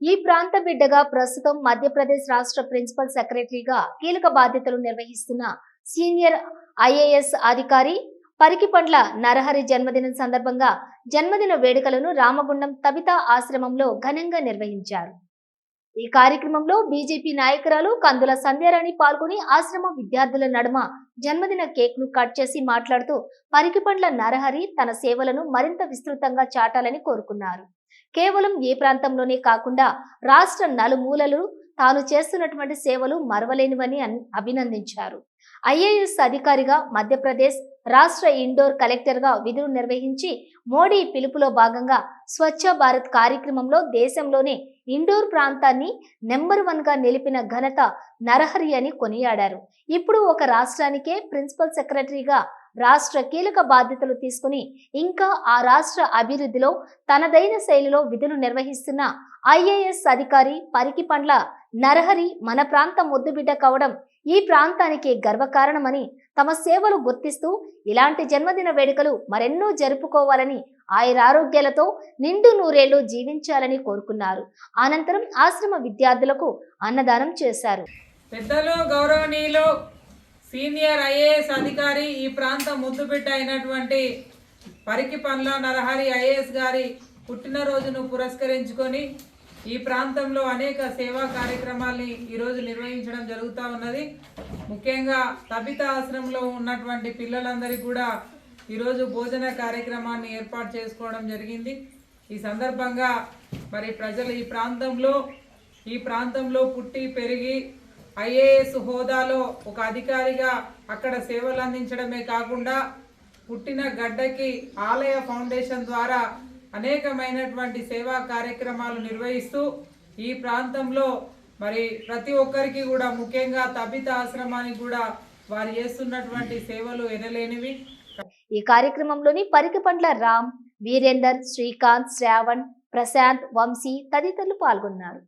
ఈ ప్రాంత బిడ్డగా ప్రస్తుతం మధ్యప్రదేశ్ రాష్ట్ర ప్రిన్సిపల్ సెక్రటరీగా కీలక బాధ్యతలు నిర్వహిస్తున్న సీనియర్ ఐఏఎస్ అధికారి పరికిపండ్ల నరహరి జన్మదినం సందర్భంగా జన్మదిన వేడుకలను రామగుండం తబితా ఆశ్రమంలో ఘనంగా నిర్వహించారు. ఈ కార్యక్రమంలో బీజేపీ నాయకురాలు కందుల సంధ్యారాణి పాల్గొని ఆశ్రమ విద్యార్థుల నడుమ జన్మదిన కేక్ను కట్ చేసి మాట్లాడుతూ పరికిపండ్ల నరహరి తన సేవలను మరింత విస్తృతంగా చాటాలని కోరుకున్నారు. కేవలం ఏ ప్రాంతంలోనే కాకుండా రాష్ట్ర నలుమూలలు తాను చేస్తున్నటువంటి సేవలు మరవలేనివని అన్- అభినందించారు. ఐఏఎస్ అధికారిగా మధ్యప్రదేశ్ రాష్ట్ర ఇండోర్ కలెక్టర్గా విధులు నిర్వహించి మోడీ పిలుపులో భాగంగా స్వచ్ఛ భారత్ కార్యక్రమంలో దేశంలోనే ఇండోర్ ప్రాంతాన్ని నెంబర్ వన్గా నిలిపిన ఘనత నరహరి అని కొనియాడారు. ఇప్పుడు ఒక రాష్ట్రానికే ప్రిన్సిపల్ సెక్రటరీగా రాష్ట్ర కీలక బాధ్యతలు తీసుకుని ఇంకా ఆ రాష్ట్ర అభివృద్ధిలో తనదైన శైలిలో విధులు నిర్వహిస్తున్న ఐఏఎస్ అధికారి పరికి పండ్ల నరహరి మన ప్రాంత ముద్దుబిడ్డ కావడం ఈ ప్రాంతానికి గర్వకారణమని తమ సేవలు గుర్తిస్తూ ఇలాంటి జన్మదిన వేడుకలు మరెన్నో జరుపుకోవాలని ఆయురారోగ్యాలతో నిండు నూరేళ్ళు జీవించాలని కోరుకున్నారు. అనంతరం ఆశ్రమ విద్యార్థులకు అన్నదానం చేశారు. పెద్దలు గౌరవనీయులు సీనియర్ ఐఏఎస్ అధికారి ఈ ప్రాంతం ముద్దుబిడ్డ అయినటువంటి పరికి పండ్ల నరహరి ఐఏఎస్ గారి పుట్టినరోజును పురస్కరించుకొని ఈ ప్రాంతంలో అనేక సేవా కార్యక్రమాల్ని ఈరోజు నిర్వహించడం జరుగుతూ ఉన్నది. ముఖ్యంగా తబిత ఆశ్రమంలో ఉన్నటువంటి పిల్లలందరికీ కూడా ఈరోజు భోజన కార్యక్రమాన్ని ఏర్పాటు చేసుకోవడం జరిగింది. ఈ సందర్భంగా మరి ప్రజలు ఈ ప్రాంతంలో ఈ ప్రాంతంలో పుట్టి పెరిగి ఐఏఎస్ హోదాలో ఒక అధికారిగా అక్కడ సేవలు అందించడమే కాకుండా పుట్టిన గడ్డకి ఆలయ ఫౌండేషన్ ద్వారా అనేకమైనటువంటి సేవా కార్యక్రమాలు నిర్వహిస్తూ ఈ ప్రాంతంలో మరి ప్రతి ఒక్కరికి కూడా ముఖ్యంగా తబిత ఆశ్రమానికి కూడా వారు చేస్తున్నటువంటి సేవలు ఎనలేనివి. ఈ కార్యక్రమంలోని పరికిపండ్ల రామ్ వీరేందర్ శ్రీకాంత్ శ్రావణ్ ప్రశాంత్ వంశీ తదితరులు పాల్గొన్నారు.